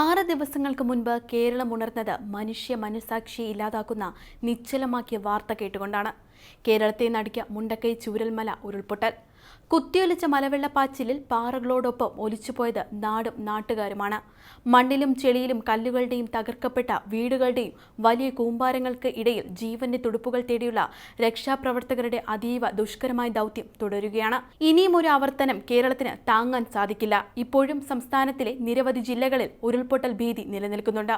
ആറ് ദിവസങ്ങൾക്ക് മുൻപ് കേരളം ഉണർന്നത് മനുഷ്യ മനസാക്ഷി ഇല്ലാതാക്കുന്ന നിശ്ചലമാക്കിയ വാർത്ത കേട്ടുകൊണ്ടാണ്. കേരളത്തെ നടുക്കിയ മുണ്ടക്കൈ ചൂരൽമല ഉരുൾപൊട്ടൽ. കുത്തിയൊലിച്ച മലവെള്ളപ്പാച്ചിലിൽ പാറകളോടൊപ്പം ഒലിച്ചുപോയത് നാടും നാട്ടുകാരുമാണ്. മണ്ണിലും ചെളിയിലും കല്ലുകളുടെയും തകർക്കപ്പെട്ട വീടുകളുടെയും വലിയ കൂമ്പാരങ്ങൾക്ക് ഇടയിൽ ജീവന്റെ തുടുപ്പുകൾ തേടിയുള്ള രക്ഷാപ്രവർത്തകരുടെ അതീവ ദുഷ്കരമായ ദൗത്യം തുടരുകയാണ്. ഇനിയും ഒരു ആവർത്തനം കേരളത്തിന് താങ്ങാൻ സാധിക്കില്ല. ഇപ്പോഴും സംസ്ഥാനത്തിലെ നിരവധി ജില്ലകളിൽ ഉരുൾപൊട്ടൽ ഭീതി നിലനിൽക്കുന്നുണ്ട്.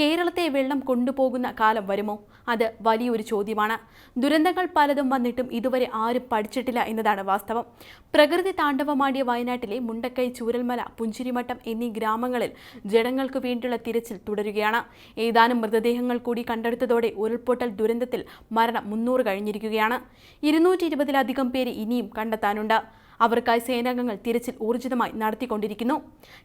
കേരളത്തെ വെള്ളം കൊണ്ടുപോകുന്ന കാലം വരുമോ? അത് വലിയൊരു ചോദ്യമാണ്. ദുരന്തങ്ങൾ പലതും വന്നിട്ടും ഇതുവരെ ആരും പഠിച്ചിട്ടില്ല എന്നതാണ് വാസ്തവം. പ്രകൃതി താണ്ഡവമാടിയ വയനാട്ടിലെ മുണ്ടക്കൈ ചൂരൽമല പുഞ്ചിരിമട്ടം എന്നീ ഗ്രാമങ്ങളിൽ ജനങ്ങൾക്ക് വേണ്ടിയുള്ള തിരച്ചിൽ തുടരുകയാണ്. ഏതാനും മൃതദേഹങ്ങൾ കൂടി കണ്ടെടുത്തതോടെ ഉരുൾപൊട്ടൽ ദുരന്തത്തിൽ മരണം മുന്നൂറ് കഴിഞ്ഞിരിക്കുകയാണ്. ഇരുന്നൂറ്റി ഇരുപതിലധികം പേര് ഇനിയും കണ്ടെത്താനുണ്ട്. അവർക്കായി സേനാംഗങ്ങൾ തിരച്ചിൽ ഊർജിതമായി നടത്തിക്കൊണ്ടിരിക്കുന്നു.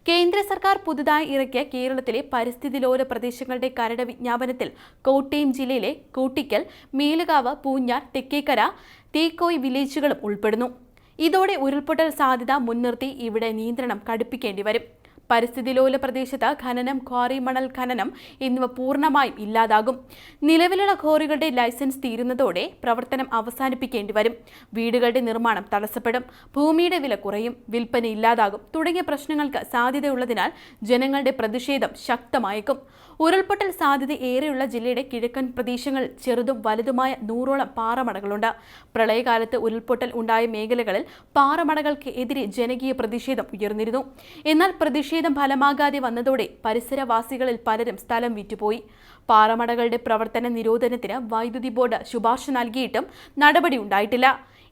കേന്ദ്ര സർക്കാർ പുതുതായി ഇറക്കിയ കേരളത്തിലെ പരിസ്ഥിതി ലോല പ്രദേശങ്ങളുടെ കരട് വിജ്ഞാപനത്തിൽ കോട്ടയം ജില്ലയിലെ കൂട്ടിക്കൽ മേലുകാവ് പൂഞ്ഞാർ തെക്കേക്കര തേക്കോയ് വില്ലേജുകളും ഉൾപ്പെടുന്നു. ഇതോടെ ഉരുൾപൊട്ടൽ സാധ്യത മുൻനിർത്തി ഇവിടെ നിയന്ത്രണം കടുപ്പിക്കേണ്ടി വരും. പരിസ്ഥിതി ലോല പ്രദേശത്ത് ഖനനം ക്വാറി മണൽ ഖനനം എന്നിവ പൂർണമായും ഇല്ലാതാകും. നിലവിലുള്ള ഖോറികളുടെ ലൈസൻസ് തീരുന്നതോടെ പ്രവർത്തനം അവസാനിപ്പിക്കേണ്ടി വരും. വീടുകളുടെ നിർമ്മാണം തടസ്സപ്പെടും. ഭൂമിയുടെ വില കുറയും. വിൽപ്പന ഇല്ലാതാകും. തുടങ്ങിയ പ്രശ്നങ്ങൾക്ക് സാധ്യതയുള്ളതിനാൽ ജനങ്ങളുടെ പ്രതിഷേധം ശക്തമായേക്കും. ഉരുൾപൊട്ടൽ സാധ്യത ഏറെയുള്ള ജില്ലയുടെ കിഴക്കൻ പ്രദേശങ്ങളിൽ ചെറുതും വലുതുമായ നൂറോളം പാറമടകളുണ്ട്. പ്രളയകാലത്ത് ഉരുൾപൊട്ടൽ ഉണ്ടായ മേഖലകളിൽ പാറമടകൾക്ക് എതിരെ ജനകീയ പ്രതിഷേധം ഉയർന്നിരുന്നു. എന്നാൽ പ്രതിഷേധം ഫലമാകാതെ വന്നതോടെ പരിസരവാസികളിൽ പലരും സ്ഥലം വിറ്റുപോയി. പാറമടകളുടെ പ്രവർത്തന നിരോധനത്തിന് വൈദ്യുതി ബോർഡ് ശുപാർശ നൽകിയിട്ടും നടപടി ഉണ്ടായിട്ടില്ല.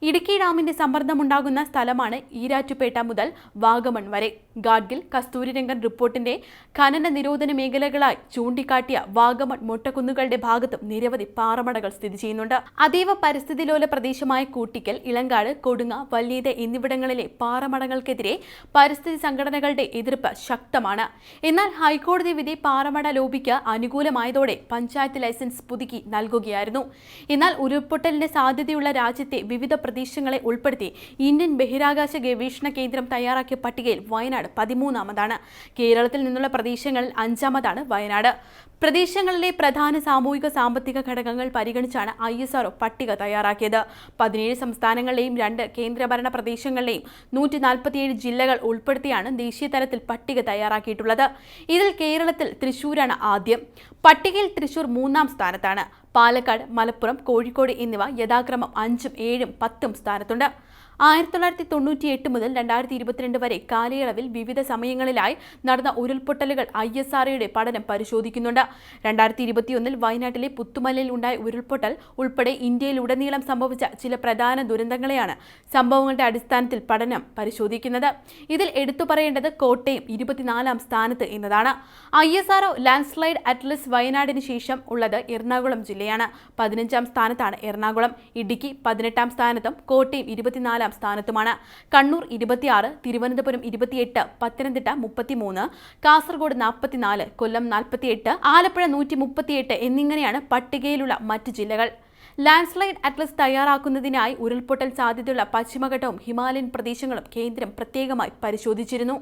ഇടുക്കി ഡാമിന്റെ സമ്മർദ്ദമുണ്ടാകുന്ന സ്ഥലമാണ് ഈരാറ്റുപേട്ട മുതൽ വാഗമൺ വരെ. ഗാഡ്ഗിൽ കസ്തൂരിരംഗൻ റിപ്പോർട്ടിന്റെ ഖനന നിരോധന മേഖലകളായി ചൂണ്ടിക്കാട്ടിയ വാഗമൺ മൊട്ടക്കുന്നുകളുടെ ഭാഗത്തും നിരവധി പാറമടകൾ സ്ഥിതി ചെയ്യുന്നുണ്ട്. അതീവ പരിസ്ഥിതി ലോല പ്രദേശമായ കൂട്ടിക്കൽ ഇളങ്കാട് കൊടുങ്ങ വല്യേത് എന്നിവിടങ്ങളിലെ പാറമടകൾക്കെതിരെ പരിസ്ഥിതി സംഘടനകളുടെ എതിർപ്പ് ശക്തമാണ്. എന്നാൽ ഹൈക്കോടതി വിധി പാറമട ലോബിക്ക് അനുകൂലമായതോടെ പഞ്ചായത്ത് ലൈസൻസ് പുതുക്കി നൽകുകയായിരുന്നു. എന്നാൽ ഉരുൾപൊട്ടലിന്റെ സാധ്യതയുള്ള രാജ്യത്തെ വിവിധ പ്രദേശങ്ങളെ ഉൾപ്പെടുത്തി ഇന്ത്യൻ ബഹിരാകാശ ഗവേഷണ കേന്ദ്രം തയ്യാറാക്കിയ പട്ടികയിൽ വയനാട് പതിമൂന്നാമതാണ്. കേരളത്തിൽ നിന്നുള്ള പ്രദേശങ്ങളിൽ അഞ്ചാമതാണ് വയനാട്. പ്രദേശങ്ങളിലെ പ്രധാന സാമൂഹിക സാമ്പത്തിക ഘടകങ്ങൾ പരിഗണിച്ചാണ് ഐ എസ് ആർഒ പട്ടിക തയ്യാറാക്കിയത്. പതിനേഴ് സംസ്ഥാനങ്ങളിലെയും രണ്ട് കേന്ദ്രഭരണ പ്രദേശങ്ങളിലെയും നൂറ്റി നാൽപ്പത്തിയേഴ് ജില്ലകൾ ഉൾപ്പെടുത്തിയാണ് ദേശീയ തലത്തിൽ പട്ടിക തയ്യാറാക്കിയിട്ടുള്ളത്. ഇതിൽ കേരളത്തിൽ തൃശൂരാണ് ആദ്യം. പട്ടികയിൽ തൃശൂർ മൂന്നാം സ്ഥാനത്താണ്. പാലക്കാട് മലപ്പുറം കോഴിക്കോട് എന്നിവ യഥാക്രമം അഞ്ചും ഏഴും പത്തും സ്ഥാനത്തുണ്ട്. ആയിരത്തി തൊള്ളായിരത്തി തൊണ്ണൂറ്റി എട്ട് മുതൽ രണ്ടായിരത്തി ഇരുപത്തിരണ്ട് വരെ കാലയളവിൽ വിവിധ സമയങ്ങളിലായി നടന്ന ഉരുൾപൊട്ടലുകൾ ഐ എസ് ആർഒയുടെ പഠനം പരിശോധിക്കുന്നുണ്ട്. രണ്ടായിരത്തി ഇരുപത്തിയൊന്നിൽ വയനാട്ടിലെ പുത്തുമലയിൽ ഉണ്ടായ ഉരുൾപൊട്ടൽ ഉൾപ്പെടെ ഇന്ത്യയിലുടനീളം സംഭവിച്ച ചില പ്രധാന ദുരന്തങ്ങളെയാണ് സംഭവങ്ങളുടെ അടിസ്ഥാനത്തിൽ പഠനം പരിശോധിക്കുന്നത്. ഇതിൽ എടുത്തു പറയേണ്ടത് കോട്ടയം ഇരുപത്തിനാലാം സ്ഥാനത്ത് എന്നതാണ്. I S R O landslide atlas വയനാടിന് ശേഷം ഉള്ളത് എറണാകുളം ജില്ലയാണ്. പതിനഞ്ചാം സ്ഥാനത്താണ് എറണാകുളം. ഇടുക്കി പതിനെട്ടാം സ്ഥാനത്തും കോട്ടയം ഇരുപത്തിനാലാം സ്ഥാനത്തുമാണ്. കണ്ണൂർ ഇരുപത്തിയാറ് തിരുവനന്തപുരം ഇരുപത്തിയെട്ട് പത്തനംതിട്ട മുപ്പത്തിമൂന്ന് കാസർഗോഡ് നാൽപ്പത്തിനാല് കൊല്ലം നാൽപ്പത്തിയെട്ട് ആലപ്പുഴ നൂറ്റി മുപ്പത്തിയെട്ട് എന്നിങ്ങനെയാണ് പട്ടികയിലുള്ള മറ്റ് ജില്ലകൾ. ലാൻഡ്സ്ലൈഡ് അറ്റ്ലസ് തയ്യാറാക്കുന്നതിനായി ഉരുൾപൊട്ടൽ സാധ്യതയുള്ള പശ്ചിമഘട്ടവും ഹിമാലയൻ പ്രദേശങ്ങളും കേന്ദ്രം പ്രത്യേകമായി പരിശോധിച്ചിരുന്നു.